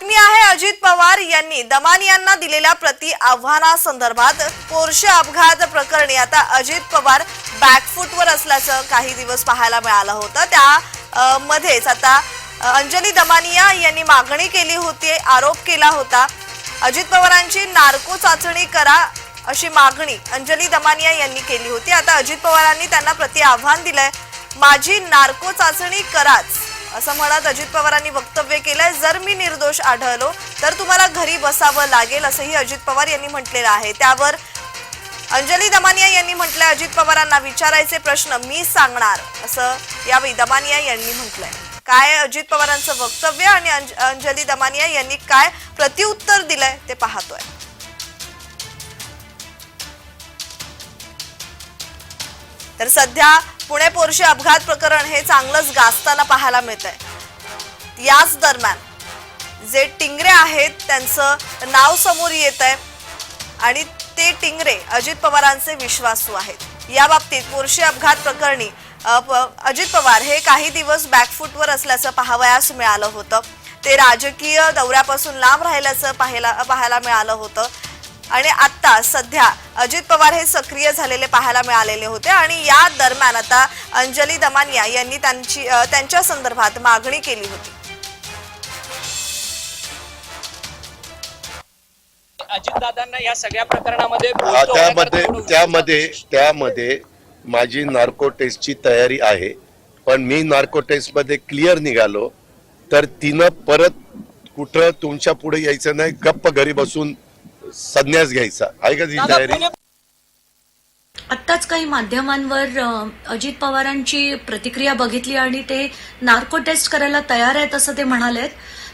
बातमी आहे अजित पवार यांनी दमानियांना दिलेल्या प्रति आव्हानासंदर्भात पोरशे अपघात प्रकरणी आता अजित पवार बॅकफूटवर असल्याचं काही दिवस पाहायला मिळालं होतं. त्या मध्येच आता अंजली दमानिया यांनी मागणी केली होती आरोप केला होता. अजित पवारांची नार्को चाचणी करा अशी मागणी अंजली दमानिया यांनी केली होती. आता अजित पवारांनी त्यांना प्रति आव्हान दिलंय. माझी नार्को चाचणी कराच. असं म्हणत अजित पवारांनी वक्तव्य केलंय. जर मी निर्दोष आढळलो तर तुम्हाला घरी बसावं लागेल असंही अजित पवार यांनी म्हटलेलं आहे. त्यावर अंजली दमानिया यांनी म्हटलंय अजित पवारांना विचारायचे प्रश्न मी सांगणार असं यावेळी दमानिया यांनी म्हटलंय. काय अजित पवारांचं वक्तव्य आणि अंजली दमानिया यांनी काय प्रत्युत्तर दिलंय ते पाहतोय. तर सध्या पुणे पोरशी अपघात प्रकरण हे चांगलंच गाजताना पाहायला मिळत आहे याच दरम्यान जे टिंगरे आहेत त्यांचं नाव समोर येत आहे आणि ते टिंगरे अजित पवारांचे विश्वासू आहेत. या बाबतीत पोरशी अपघात प्रकरणी प- अजित पवार हे काही दिवस बॅकफूटवर असल्याचं पाहावयास मिळालं होतं. ते राजकीय दौऱ्यापासून लांब राहिल्याचं पाहायला पाहायला मिळालं होतं. आणि आता सध्या अजित पवार हे सक्रिय झालेले पाहायला मिळालेले होते आणि या दरम्यान आता अंजली दमानिया यांनी त्यांची त्यांच्या संदर्भात मागणी केली होती. अजितदादांना या सगळ्या प्रकरणामध्ये हा, बोलतो त्यामध्ये त्यामध्ये त्यामध्ये माझी नार्को टेस्टची तयारी आहे. पण मी नार्को टेस्टमध्ये क्लिअर निघालो तर तिनं परत कुठं तुमच्यापुढे यायचं नाही गप्प घरी बसून संन्यास घ्यायचा. आहे का ती तयारी? आत्ताच काही माध्यमांवर अजित पवारांची प्रतिक्रिया बघितली आणि ते नार्को टेस्ट करायला तयार आहेत असं ते म्हणालेत.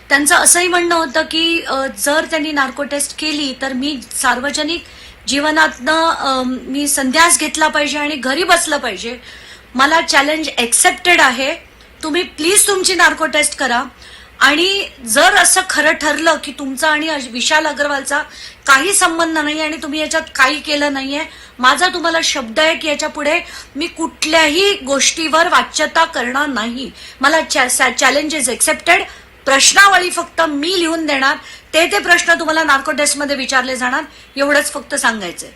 त्यांचं असंही म्हणणं होतं की जर त्यांनी नार्को टेस्ट केली तर मी सार्वजनिक जीवनातनं मी संध्यास घेतला पाहिजे आणि घरी बसलं पाहिजे. मला चॅलेंज एक्सेप्टेड आहे. तुम्ही प्लीज तुमची नार्को टेस्ट करा. आणि जर असं खरं ठरलं की तुमचा आणि विशाल अग्रवालचा काही संबंध नाही आणि तुम्ही याच्यात काही केलं नाहीये माझा तुम्हाला शब्द आहे की याच्यापुढे मी कुठल्याही गोष्टीवर वाच्यता करणार नाही. मला चॅलेंजेस एक्सेप्टेड प्रश्नावळी फक्त मी लिहून देणार. ते ते प्रश्न तुम्हाला नार्को टेस्टमध्ये विचारले जाणार. एवढंच फक्त सांगायचंय.